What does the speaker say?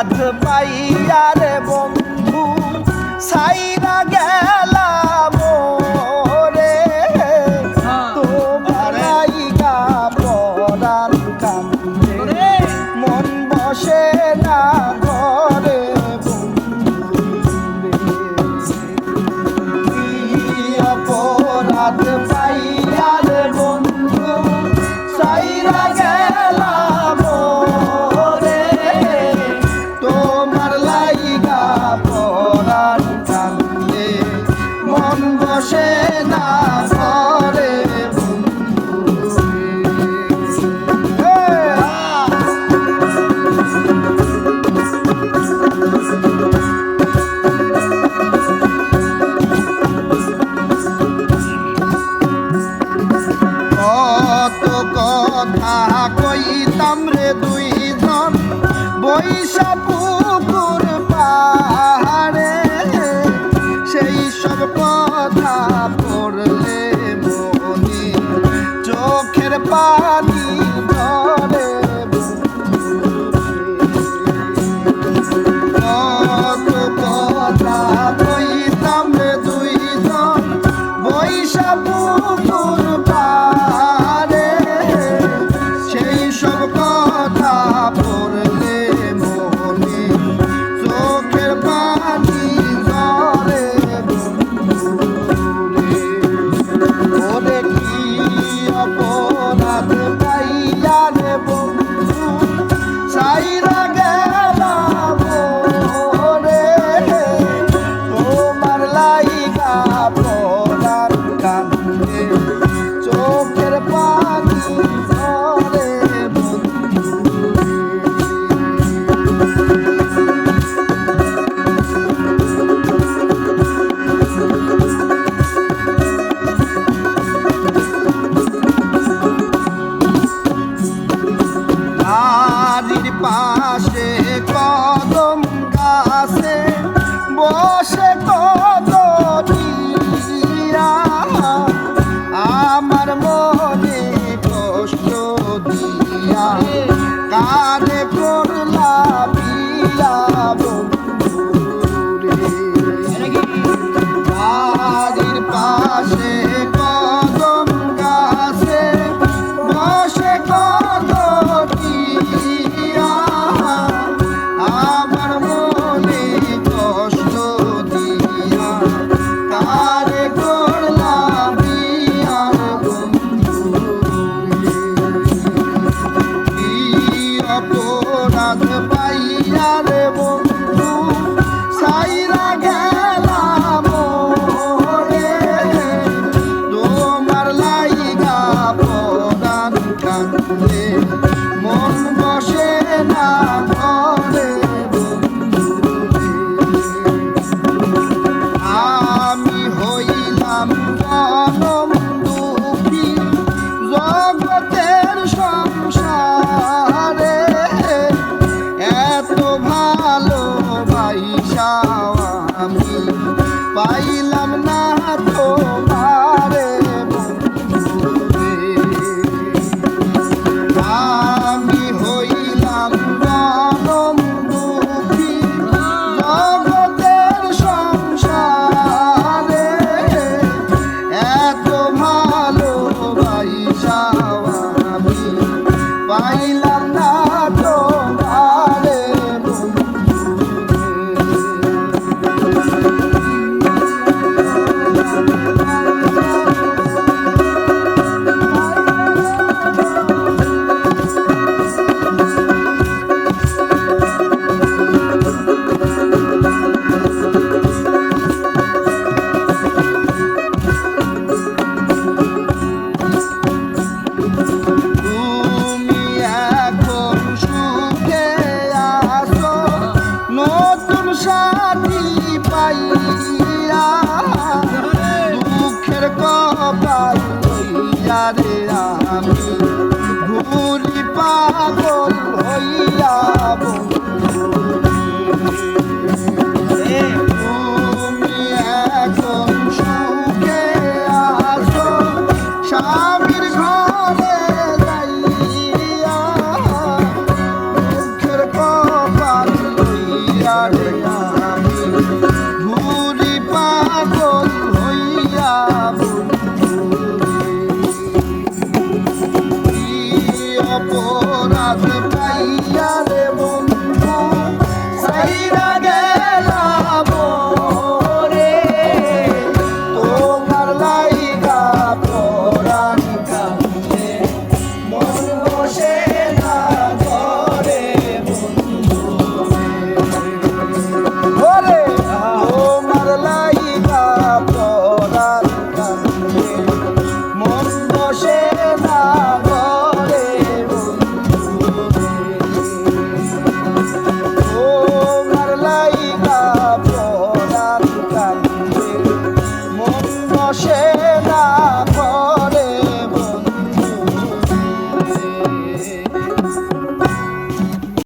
অপরাধ পাইয়া রে বন্ধু সাইরা গেলাম রে তোমার লাইগা পরাণ কান্দে। মন বসে না ঘরে বন্ধু। অপরাধ পাশে কদম গাছে বসে কত আমার মনে কষ্ট দিয়া কানে করলা পাশে অপরাধ পাইয়া রে বন্ধু, সাইরা গেলাম রে তোমার লাইগা পরাণ কান্দে মন বসে না ঘরে আমি হইলাম জনম আমি পাইলাম না তোমারে আমি হইলাম জনম দুঃখী জগতের সংসারে। এত ভালো বাইসাও আমি পাইলাম